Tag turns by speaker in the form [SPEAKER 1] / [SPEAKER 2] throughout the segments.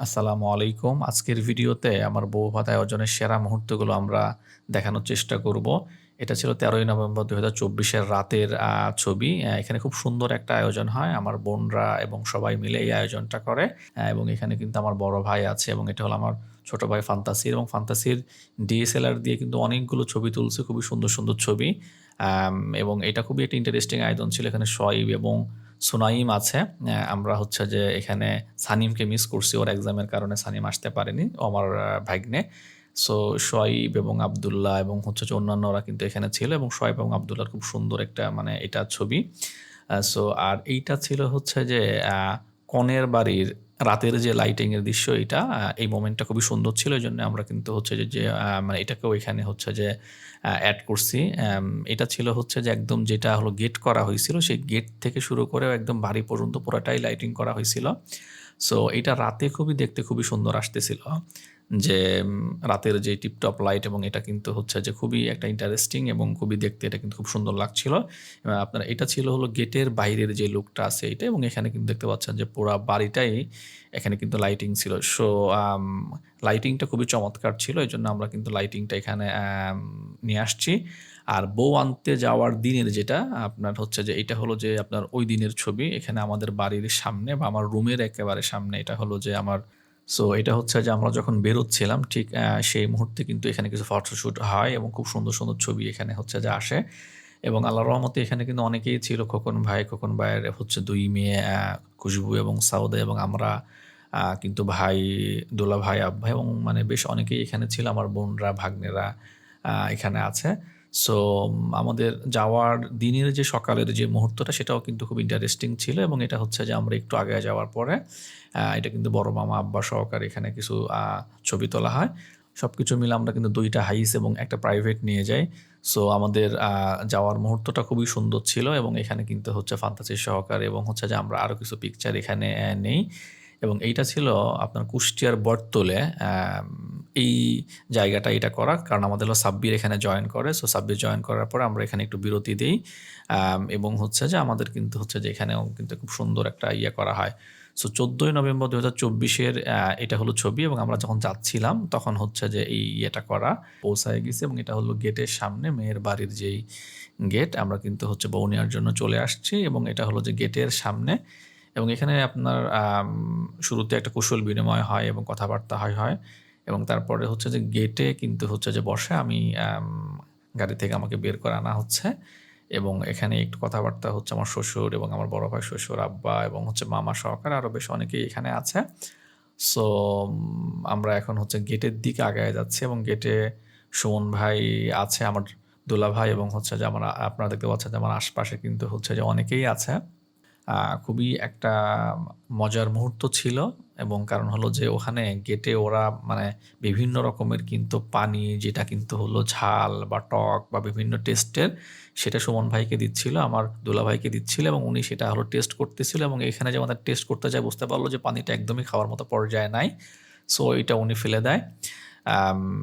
[SPEAKER 1] আসসালামু আলাইকুম। আজকের ভিডিওতে আমার বউ ভাত আয়োজনের সেরা মুহূর্তগুলো আমরা দেখানোর চেষ্টা করব। এটা ছিল ১৩ই নভেম্বর ২০২৪ এর রাতের ছবি। এখানে খুব সুন্দর একটা আয়োজন হয়। আমার বোনরা এবং সবাই মিলে এই আয়োজনটা করে। এবং এখানে কিন্তু আমার বড় ভাই আছে এবং এটা হলো আমার ছোট ভাই ফান্তাসির এবং ফান্তাসির ডিএসএলআর দিয়ে কিন্তু অনেকগুলো ছবি তুলছে। খুবই সুন্দর, সুন্দর ছবি। এবং এটা খুবই একটা ইন্টারেস্টিং আয়োজন ছিল। এখানে শোয়াইব এবং সুনাইম আছে। আমরা হচ্ছে যে এখানে সানিমকে মিস করছি। ওর এক্সামের কারণে সানিম আসতে পারেনি। আমার ভাগ্নে। সো শোয়েব এবং আবদুল্লাহ এবং হচ্ছে যে অন্যান্যরা কিন্তু এখানে ছিল এবং শোয়েব এবং আবদুল্লাহর খুব সুন্দর একটা মানে এটা ছবি। সো আর এইটা ছিল হচ্ছে যে কনের বাড়ির রাতের যে লাইটিংয়ের দৃশ্য এটা এই মোমেন্টটা খুবই সুন্দর ছিল। এই জন্য আমরা কিন্তু হচ্ছে যে, যে মানে এটাকেও এখানে হচ্ছে যে অ্যাড করছি। এটা ছিল হচ্ছে যে একদম যেটা হলো গেট করা হয়েছিল সেই গেট থেকে শুরু করেও একদম বাড়ি পর্যন্ত পুরাটাই লাইটিং করা হইছিল। সো এটা রাতে খুবই দেখতে খুবই সুন্দর আসতেছিল। যে রাতের যে টিপটপ লাইট এবং এটা কিন্তু হচ্ছে যে খুবই একটা ইন্টারেস্টিং এবং খুবই দেখতে এটা কিন্তু খুব সুন্দর লাগছিল। আপনার, এটা ছিল হলো গেটের বাইরের যে লুকটা আছে এটা এবং এখানে কিন্তু দেখতে পাচ্ছেন যে পুরা বাড়িটাই এখানে কিন্তু লাইটিং ছিল। সো লাইটিংটা খুবই চমৎকার ছিল। এই জন্য আমরা কিন্তু লাইটিংটা এখানে নিয়ে আসছি। আর বউ আনতে যাওয়ার দিনের যেটা আপনার হচ্ছে যে এটা হলো যে আপনার ওই দিনের ছবি। এখানে আমাদের বাড়ির সামনে বা আমার রুমের একেবারে সামনে এটা হলো যে আমার সো এটা হচ্ছে যে আমরা যখন বেরোচ্ছিলাম ঠিক সেই মুহূর্তে কিন্তু এখানে কিছু ফটোশ্যুট হয় এবং খুব সুন্দর, সুন্দর ছবি এখানে হচ্ছে যে আসে। এবং আল্লাহর রহমতে এখানে কিন্তু অনেকেই ছিল। খোকন ভাই, খোকন ভাইয়ের হচ্ছে দুই মেয়ে খুশবু এবং সাউদা এবং আমরা কিন্তু ভাই, দোলা ভাই, আব্বা এবং মানে বেশ অনেকেই এখানে ছিল। আমার বোনরা, ভাগ্নেরা এখানে আছে। সো আমাদের যাওয়ার দিনের যে সকালের যে মুহূর্তটা সেটাও কিন্তু খুব ইন্টারেস্টিং ছিল এবং এটা হচ্ছে যে আমরা একটু আগে যাওয়ার পরে এটা কিন্তু বড় মামা, আব্বা সহকারে এখানে কিছু ছবি তোলা হয়। সব কিছু মিলে আমরা কিন্তু দুইটা হাইস এবং একটা প্রাইভেট নিয়ে যাই। সো আমাদের যাওয়ার মুহূর্তটা খুবই সুন্দর ছিল এবং এখানে কিন্তু হচ্ছে ফান্তাসির সহকারে এবং হচ্ছে যে আমরা আরও কিছু পিকচার এখানে নেই। এবং এইটা ছিল আপনার কুষ্টিয়ার বটতলে এই জায়গাটা এটা করা। কারণ আমাদের হলো সাব্বির এখানে জয়েন করে। সো সাব্বির জয়েন করার পরে আমরা এখানে একটু বিরতি দিই এবং হচ্ছে যে আমাদের কিন্তু হচ্ছে যে এখানেও কিন্তু খুব সুন্দর একটা ইয়ে করা হয়। সো ১৪ই নভেম্বর দু হাজার চব্বিশের এটা হলো ছবি এবং আমরা যখন যাচ্ছিলাম, তখন হচ্ছে যে এই ইয়েটা করা। পৌঁছায় গেছে এবং এটা হলো গেটের সামনে মেয়ের বাড়ির যেই গেট, আমরা কিন্তু হচ্ছে বউ নেওয়ার জন্য চলে আসছি এবং এটা হলো যে গেটের সামনে এবং এখানে আপনার শুরুতে একটা কুশল বিনিময় হয় এবং কথাবার্তা হয় হয় এবং তারপরে হচ্ছে যে গেটে কিন্তু হচ্ছে যে বসে আমি গাড়ি থেকে আমাকে বের করে আনা হচ্ছে এবং এখানে একটু কথাবার্তা হচ্ছে আমার শ্বশুর এবং আমার বড় ভাই, শ্বশুর, আব্বা এবং হচ্ছে মামা সহকারে আরও বেশ অনেকেই এখানে আছে। সো আমরা এখন হচ্ছে গেটের দিকে আগায় যাচ্ছি এবং গেটে সুমন ভাই আছে, আমার দোলা ভাই এবং হচ্ছে যে আমার আপনারা দেখতে পাচ্ছেন যে আমার আশপাশে কিন্তু হচ্ছে যে অনেকেই আছে। খুবই একটা মজার মুহূর্ত ছিল এবং কারণ হলো যে ওখানে গেটে ওরা মানে বিভিন্ন রকমের কিন্তু পানি যেটা কিন্তু হলো ঝাল বা টক বা বিভিন্ন টেস্টের সেটা সুমন ভাইকে দিচ্ছিল, আমার দোলা ভাইকে দিচ্ছিল এবং উনি সেটা হলো টেস্ট করতেছিল এবং এখানে যে আমাদের টেস্ট করতে যায় বুঝতে পারল যে পানিটা একদমই খাওয়ার মতো পর্যায়ে নাই। সো এটা উনি ফেলে দেয়।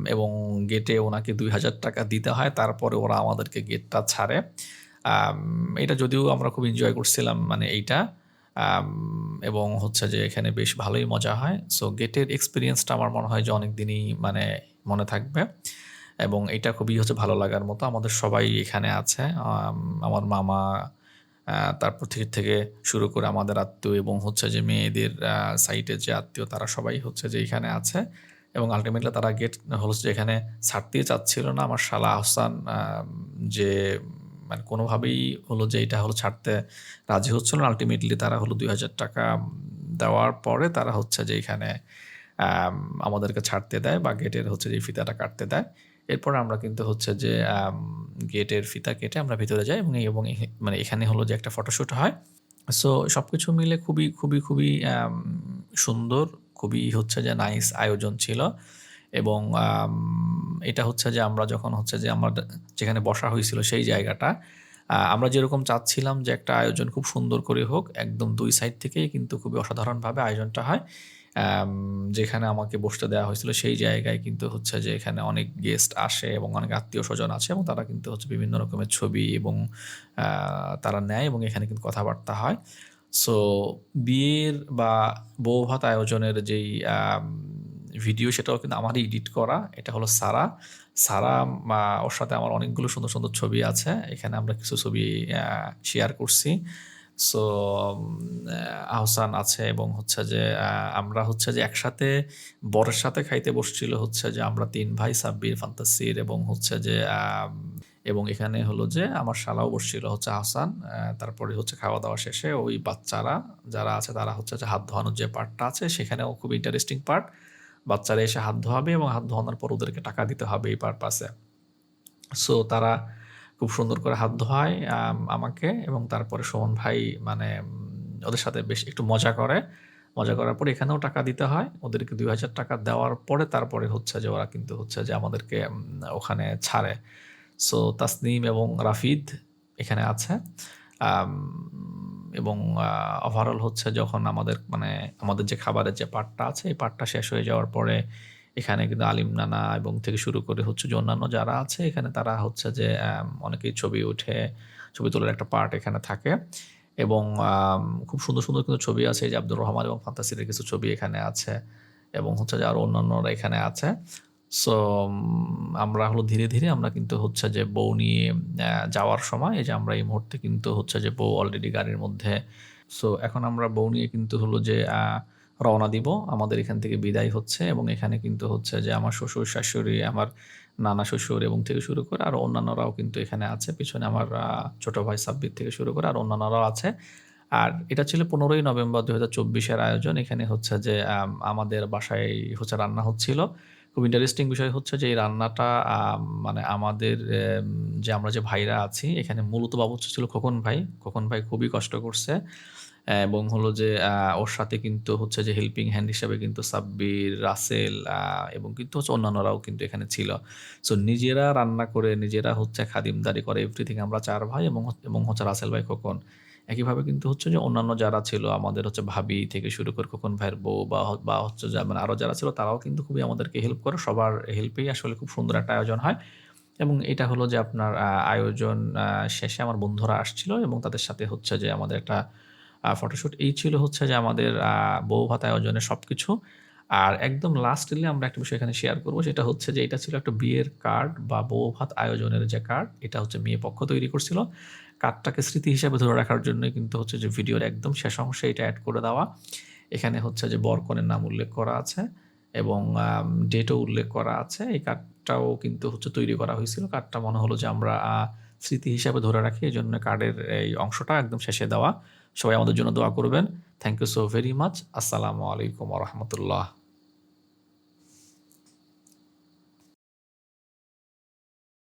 [SPEAKER 1] এবং গেটে ওনাকে ৳২,০০০ দিতে হয়। তারপরে ওরা আমাদেরকে গেটটা ছাড়ে। এটা যদিও আমরা খুব এনজয় করছিলাম মানে এইটা। এবং হচ্ছে যে এখানে বেশ ভালোই মজা হয়। সো গেটের এক্সপিরিয়েন্সটা আমার মনে হয় যে অনেক দিনই মানে মনে থাকবে এবং এটা খুবই হচ্ছে ভালো লাগার মতো। আমাদের সবাই এখানে আছে। আমার মামা তারপর থেকে, থেকে শুরু করে আমাদের আত্মীয় এবং হচ্ছে যে মেয়েদের আ সাইডের যে আত্মীয় তারা সবাই হচ্ছে যে এখানে আছে এবং আল্টিমেটলি তারা গেট হচ্ছে যে এখানে ছাড়তেই চাচ্ছিল না। আমার শালা আহসান যে মানে কোনোভাবেই হলো যে এটা হলো ছাড়তে রাজি হচ্ছিল না। আল্টিমেটলি তারা হলো ৳২,০০০ দেওয়ার পরে তারা হচ্ছে যে এখানে আমাদেরকে ছাড়তে দেয় বা গেটের হচ্ছে যে ফিতাটা কাটতে দেয়। এরপর আমরা কিন্তু হচ্ছে যে গেটের ফিতা কেটে আমরা ভিতরে যাই এবং এবং মানে এখানে হলো যে একটা ফটোশ্যুট হয়। সো সব কিছু মিলে খুবই, খুবই, খুবই সুন্দর, খুবই হচ্ছে যে নাইস আয়োজন ছিল এবং এটা হচ্ছে যে আমরা যখন হচ্ছে যে আমাদের যেখানে বসা হইছিল সেই জায়গাটা আমরা যেরকম চাচ্ছিলাম যে একটা আয়োজন খুব সুন্দর করে হোক, একদম দুই সাইড থেকেই কিন্তু খুবই অসাধারণভাবে আয়োজনটা হয়। যেখানে আমাকে বসতে দেওয়া হয়েছিল সেই জায়গায় কিন্তু হচ্ছে যে এখানে অনেক গেস্ট আসে এবং অনেক আত্মীয় স্বজন আছে এবং তারা কিন্তু হচ্ছে বিভিন্ন রকমের ছবি এবং তারা নেয় এবং এখানে কিন্তু কথাবার্তা হয়। সো বিয়ের বা বউ ভাত আয়োজনের যেই ভিডিও সেটাও কিন্তু আমারই এডিট করা। এটা হলো সারা। সারা ওর সাথে আমার অনেকগুলো সুন্দর, সুন্দর ছবি আছে। এখানে আমরা কিছু ছবি শেয়ার করছি। সো আহসান আছে এবং হচ্ছে যে আমরা হচ্ছে যে একসাথে বরের সাথে খাইতে বসছিল হচ্ছে যে আমরা তিন ভাই সাব্বির, ফান্তাসির এবং হচ্ছে যে এবং এখানে হলো যে আমার শালাও বসছিল হচ্ছে আহসান। তারপরে হচ্ছে খাওয়া-দাওয়া শেষে ওই বাচ্চারা যারা আছে তারা হচ্ছে যে হাত ধোয়ানোর যে পার্টটা আছে সেখানেও খুব ইন্টারেস্টিং পার্ট। বাচ্চারা এসে হাত ধোয়াবে এবং হাত ধোয়ানোর পর ওদেরকে টাকা দিতে হবে এই পারপাসে। সো তারা খুব সুন্দর করে হাত ধোয়ায় আমাকে এবং তারপরে সুমন ভাই মানে ওদের সাথে বেশ একটু মজা করে। মজা করার পরে এখানেও টাকা দিতে হয়। ওদেরকে ৳২,০০০ দেওয়ার পরে তারপরে হচ্ছে যে ওরা কিন্তু হচ্ছে যে আমাদেরকে ওখানে ছাড়ে। সো তাসনিম এবং রাফিদ এখানে আছে। এবং ওভারঅল হচ্ছে যখন আমাদের মানে আমাদের যে খাবারের যে পার্টটা আছে এই পার্টটা শেষ হয়ে যাওয়ার পরে এখানে কিন্তু আলিম নানা এবং থেকে শুরু করে হচ্ছে যে অন্যান্য যারা আছে এখানে তারা হচ্ছে যে অনেকেই ছবি উঠে, ছবি তোলার একটা পার্ট এখানে থাকে এবং খুব সুন্দর, সুন্দর কিন্তু ছবি আছে। যে আব্দুর রহমান এবং ফান্তাসিরের কিছু ছবি এখানে আছে এবং হচ্ছে যে আরও অন্যান্যরা এখানে আছে। সো আমরা হলো ধীরে, ধীরে আমরা কিন্তু হচ্ছে যে বউ নিয়ে যাওয়ার সময় এই যে আমরা এই মুহূর্তে কিন্তু হচ্ছে যে বউ অলরেডি গাড়ির মধ্যে। সো এখন আমরা বউ নিয়ে কিন্তু হলো যে রওনা দিব। আমাদের এখান থেকে বিদায় হচ্ছে এবং এখানে কিন্তু হচ্ছে যে আমার শ্বশুর-শাশুড়ি, আমার নানা শ্বশুর এবং থেকে শুরু করে আর অন্যান্যরাও কিন্তু এখানে আছে। পিছনে আমার ছোট ভাই সাব্বির থেকে শুরু করে আর অন্যান্যরাও আছে। আর এটা ছিল ১৫ই নভেম্বর দু হাজার চব্বিশের আয়োজন। এখানে হচ্ছে যে আমাদের বাসায় হচ্ছে রান্না হচ্ছিল। খুব ইন্টারেস্টিং বিষয় হচ্ছে যে এই রান্নাটা মানে আমাদের যে আমরা যে ভাইরা আছি এখানে মূলত বাবুর্চি ছিল খোকন ভাই। খোকন ভাই খুবই কষ্ট করছে এবং হলো যে ওর সাথে কিন্তু হচ্ছে যে হেল্পিং হ্যান্ড হিসাবে কিন্তু সাব্বির, রাসেল এবং কিন্তু হচ্ছে অন্যান্যরাও কিন্তু এখানে ছিল। সো নিজেরা রান্না করে নিজেরা হচ্ছে খাদিমদারি করে এভরিথিং আমরা চার ভাই এবং এবং হচ্ছে রাসেল ভাই, খোকন। একইভাবে কিন্তু হচ্ছে যে অন্যান্য যারা ছিল, আমাদের হচ্ছে ভাবি থেকে শুরু করে খোকন ভাইয়ের বউ বা বা হচ্ছে মানে আরও যারা ছিল, তারাও কিন্তু খুবই আমাদেরকে হেল্প করে। সবার হেল্পেই আসলে খুব সুন্দর একটা আয়োজন হয় এবং এটা হলো যে আপনার আয়োজন শেষে আমার বন্ধুরা আসছিল এবং তাদের সাথে হচ্ছে যে আমাদের একটা ফটোশ্যুট এই ছিল হচ্ছে যে আমাদের বউ ভাত আয়োজনের সবকিছু। আর একদম লাস্টলি আমরা একটা বিষয় এখানে শেয়ার করব, সেটা হচ্ছে যে এটা ছিল একটা বিয়ের কার্ড বা বউ ভাত আয়োজনের যে কার্ড এটা হচ্ছে মেয়ে পক্ষ তৈরি করছিল। কার্ডটাকে স্মৃতি হিসাবে ধরে রাখার জন্যই কিন্তু হচ্ছে যে ভিডিওর একদম শেষ অংশে এটা অ্যাড করে দেওয়া। এখানে হচ্ছে যে বর-কনের নাম উল্লেখ করা আছে এবং ডেটও উল্লেখ করা আছে। এই কার্ডটাও কিন্তু হচ্ছে তৈরি করা হয়েছিল। কার্ডটা মনে হলো যে আমরা স্মৃতি হিসাবে ধরে রাখি। এই জন্য কার্ডের এই অংশটা একদম শেষে দেওয়া। সবাই আমাদের জন্য দোয়া করবেন। Thank you so very much. আসসালামু আলাইকুম ওয়া রাহমাতুল্লাহ।